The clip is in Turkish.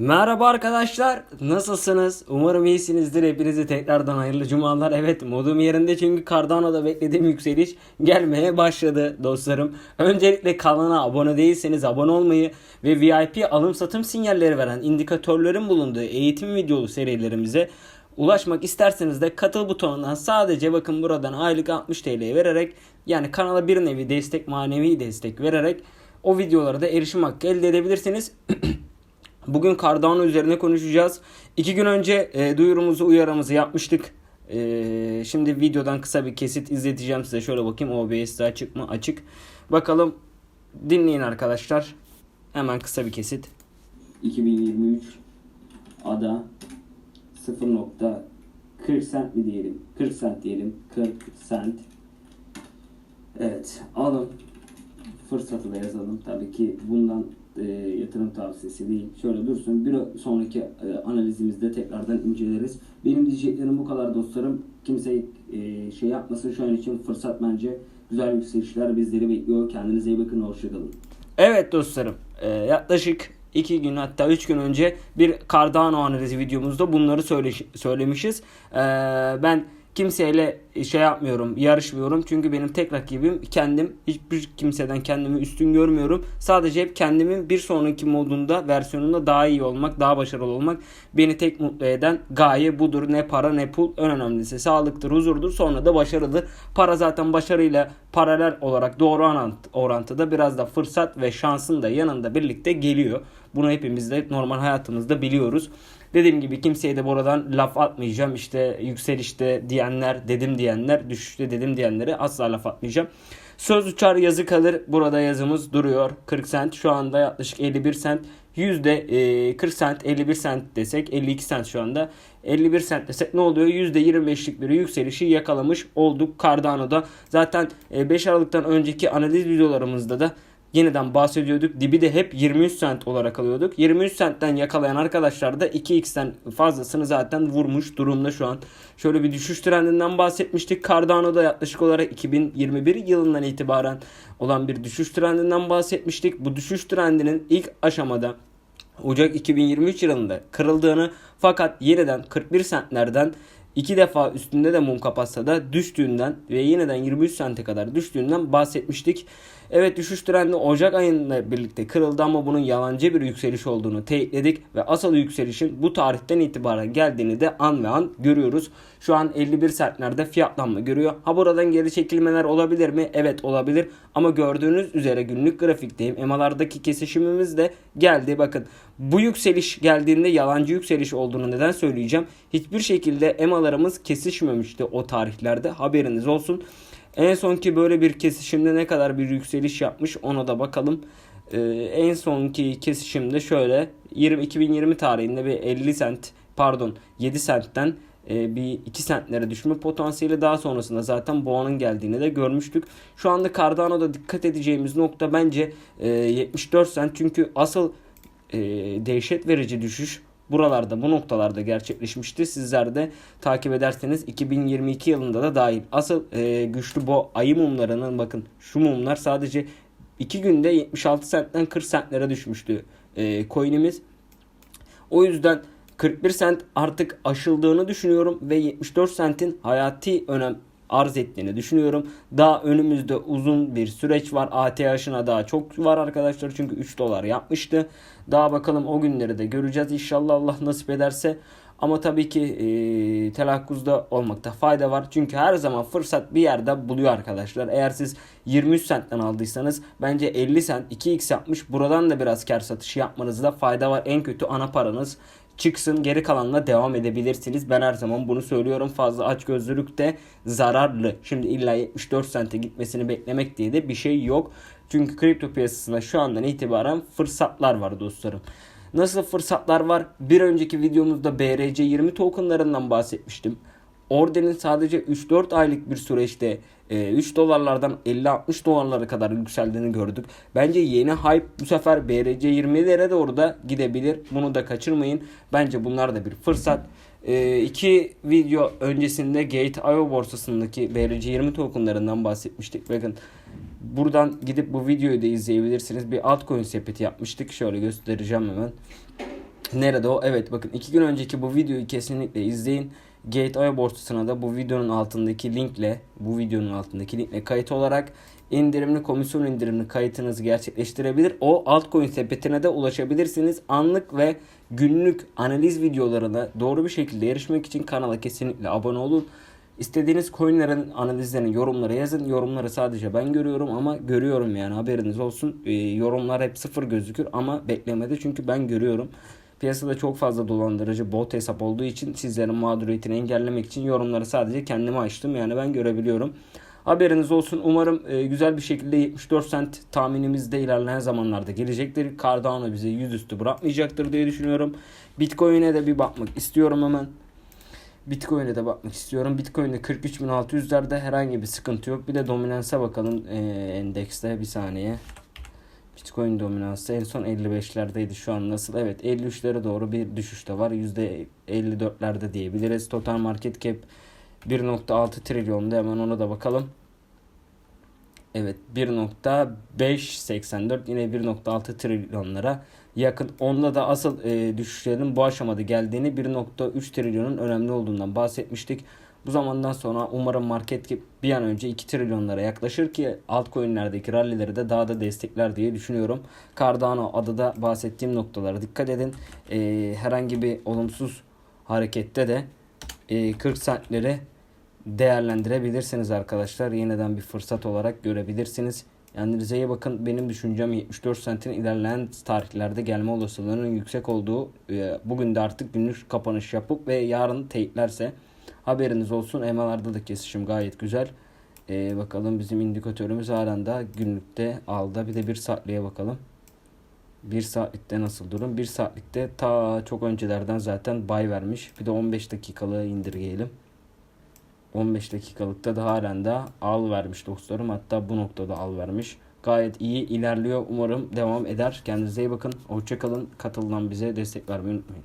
Merhaba arkadaşlar. Nasılsınız? Umarım iyisinizdir. Hepinize tekrardan hayırlı cumalar. Evet modum yerinde çünkü Cardano'da beklediğim yükseliş gelmeye başladı dostlarım. Öncelikle kanala abone değilseniz abone olmayı ve VIP alım satım sinyalleri veren indikatörlerin bulunduğu eğitim videolu serilerimize ulaşmak isterseniz de katıl butonundan sadece bakın buradan aylık 60 TL vererek yani kanala bir nevi destek manevi destek vererek o videolara da erişim hakkı elde edebilirsiniz. Bugün Cardano üzerine konuşacağız. İki gün önce e, duyurumuzu uyarımızı yapmıştık. E, şimdi videodan kısa bir kesit izleteceğim size. Şöyle bakayım OBS'de açık mı? Açık. Bakalım dinleyin arkadaşlar. Hemen kısa bir kesit. 2023 ada 0.40 cent mi diyelim? 40 cent diyelim. 40 cent. Evet. Alın. Fırsatı da yazalım. Tabii ki bundan e, yatırım tavsiyesi değil. Şöyle dursun. Bir sonraki e, analizimizde tekrardan inceleriz. Benim diyeceklerim bu kadar dostlarım. Kimse e, şey yapmasın. Şu an için fırsat bence. Güzel yükselişler bizleri bekliyor. Kendinize iyi bakın. Hoşçakalın. Evet dostlarım e, yaklaşık 2 gün hatta 3 gün önce bir Cardano analizi videomuzda bunları söyle, söylemişiz. E, ben kimseyle şey yapmıyorum, yarışmıyorum. Çünkü benim tek rakibim kendim. Hiçbir kimseden kendimi üstün görmüyorum. Sadece hep kendimin bir sonraki modunda, versiyonunda daha iyi olmak, daha başarılı olmak beni tek mutlu eden gaye budur. Ne para ne pul. En önemlisi sağlıktır, huzurdur. Sonra da başarıdır. Para zaten başarıyla paralel olarak doğru orant- orantıda biraz da fırsat ve şansın da yanında birlikte geliyor. Bunu hepimiz de normal hayatımızda biliyoruz. Dediğim gibi kimseye de buradan laf atmayacağım. İşte yükselişte diyenler, dedim diyenler, düşüşte dedim diyenlere asla laf atmayacağım. Söz uçar yazı kalır. Burada yazımız duruyor. 40 sent şu anda yaklaşık 51 sent. Yüzde e, 40 sent 51 sent desek 52 sent şu anda. 51 sent desek ne oluyor? Yüzde 25'lik bir yükselişi yakalamış olduk Cardano'da. Zaten e, 5 Aralık'tan önceki analiz videolarımızda da yeniden bahsediyorduk. Dibi de hep 23 sent olarak alıyorduk. 23 sentten yakalayan arkadaşlar da 2x'ten fazlasını zaten vurmuş durumda şu an. Şöyle bir düşüş trendinden bahsetmiştik. Cardano'da yaklaşık olarak 2021 yılından itibaren olan bir düşüş trendinden bahsetmiştik. Bu düşüş trendinin ilk aşamada Ocak 2023 yılında kırıldığını fakat yeniden 41 sentlerden iki defa üstünde de mum kapatsa da düştüğünden ve yeniden 23 sente kadar düştüğünden bahsetmiştik. Evet düşüş trendi Ocak ayında birlikte kırıldı ama bunun yalancı bir yükseliş olduğunu teyitledik ve asıl yükselişin bu tarihten itibaren geldiğini de an ve an görüyoruz. Şu an 51 sentlerde fiyatlanma görüyor. Ha buradan geri çekilmeler olabilir mi? Evet olabilir ama gördüğünüz üzere günlük grafikteyim. EMA'lardaki kesişimimiz de geldi. Bakın bu yükseliş geldiğinde yalancı yükseliş olduğunu neden söyleyeceğim. Hiçbir şekilde EMA'larımız kesişmemişti o tarihlerde haberiniz olsun. En sonki böyle bir kesişimde ne kadar bir yükseliş yapmış ona da bakalım. Ee, en sonki kesişimde şöyle 20 2020 tarihinde bir 50 sent pardon 7 sentten e, bir 2 sentlere düşme potansiyeli daha sonrasında zaten boğanın geldiğini de görmüştük. Şu anda Cardano'da dikkat edeceğimiz nokta bence e, 74 sent çünkü asıl e, dehşet verici düşüş buralarda bu noktalarda gerçekleşmişti. Sizler de takip ederseniz 2022 yılında da dahil. Asıl e, güçlü bu ayı mumlarının bakın şu mumlar sadece 2 günde 76 sentten 40 sentlere düşmüştü e, coin'imiz. O yüzden 41 sent artık aşıldığını düşünüyorum ve 74 sentin hayati önem arz ettiğini düşünüyorum. Daha önümüzde uzun bir süreç var. ATH'ına daha çok var arkadaşlar çünkü 3 dolar yapmıştı. Daha bakalım o günleri de göreceğiz inşallah Allah nasip ederse. Ama tabii ki e, telakkuzda olmakta fayda var. Çünkü her zaman fırsat bir yerde buluyor arkadaşlar. Eğer siz 23 sentten aldıysanız bence 50 sent 2x yapmış. Buradan da biraz kar satışı yapmanızda fayda var. En kötü ana paranız çıksın geri kalanla devam edebilirsiniz. Ben her zaman bunu söylüyorum. Fazla açgözlülük de zararlı. Şimdi illa 74 sente gitmesini beklemek diye de bir şey yok. Çünkü kripto piyasasında şu andan itibaren fırsatlar var dostlarım. Nasıl fırsatlar var? Bir önceki videomuzda BRC20 tokenlarından bahsetmiştim. Order'in sadece 3-4 aylık bir süreçte 3 dolarlardan 50-60 dolarlara kadar yükseldiğini gördük. Bence yeni hype bu sefer BRC20'lere doğru da gidebilir. Bunu da kaçırmayın. Bence bunlar da bir fırsat. E, iki video öncesinde Gate.io borsasındaki BRC20 tokenlarından bahsetmiştik. Bakın buradan gidip bu videoyu da izleyebilirsiniz. Bir altcoin sepeti yapmıştık. Şöyle göstereceğim hemen. Nerede o? Evet bakın iki gün önceki bu videoyu kesinlikle izleyin. Gateway borsasına da bu videonun altındaki linkle bu videonun altındaki linkle kayıt olarak indirimli komisyon indirimli kayıtınızı gerçekleştirebilir. O altcoin sepetine de ulaşabilirsiniz. Anlık ve günlük analiz videolarına doğru bir şekilde erişmek için kanala kesinlikle abone olun. İstediğiniz coinlerin analizlerini yorumlara yazın. Yorumları sadece ben görüyorum ama görüyorum yani haberiniz olsun. Ee, yorumlar hep sıfır gözükür ama beklemede çünkü ben görüyorum. Piyasada çok fazla dolandırıcı bot hesap olduğu için sizlerin mağduriyetini engellemek için yorumları sadece kendime açtım. Yani ben görebiliyorum. Haberiniz olsun. Umarım e, güzel bir şekilde 74 cent tahminimizde ilerleyen zamanlarda gelecektir. Cardano bize yüzüstü bırakmayacaktır diye düşünüyorum. Bitcoin'e de bir bakmak istiyorum hemen. Bitcoin'e de bakmak istiyorum. Bitcoin'de 43.600'lerde herhangi bir sıkıntı yok. Bir de dominansa bakalım e, endekste bir saniye. Bitcoin dominansı en son 55'lerdeydi. Şu an nasıl? Evet 53'lere doğru bir düşüş de var. %54'lerde diyebiliriz. Total market cap 1.6 trilyonda hemen ona da bakalım. Evet 1.584 yine 1.6 trilyonlara yakın. Onda da asıl e, düşüşlerin bu aşamada geldiğini 1.3 trilyonun önemli olduğundan bahsetmiştik. Bu zamandan sonra umarım market bir an önce 2 trilyonlara yaklaşır ki altcoin'lerdeki rallileri de daha da destekler diye düşünüyorum. Cardano adada bahsettiğim noktalara dikkat edin. E, herhangi bir olumsuz harekette de e, 40 saatleri değerlendirebilirsiniz arkadaşlar. Yeniden bir fırsat olarak görebilirsiniz. Kendinize iyi bakın. Benim düşüncem 74 sentin ilerleyen tarihlerde gelme olasılığının yüksek olduğu. e, Bugün de artık günlük kapanış yapıp ve yarın teyitlerse haberiniz olsun. EMA'larda da kesişim gayet güzel. E, bakalım bizim indikatörümüz halen da günlükte aldı. Bir de bir saatliğe bakalım. 1 saatlikte nasıl durum? 1 saatlikte ta çok öncelerden zaten bay vermiş. Bir de 15 dakikalığı indirgeyelim. 15 dakikalıkta da halen de al vermiş dostlarım. Hatta bu noktada al vermiş. Gayet iyi ilerliyor. Umarım devam eder. Kendinize iyi bakın. Hoşçakalın. Katılan bize destek vermeyi unutmayın.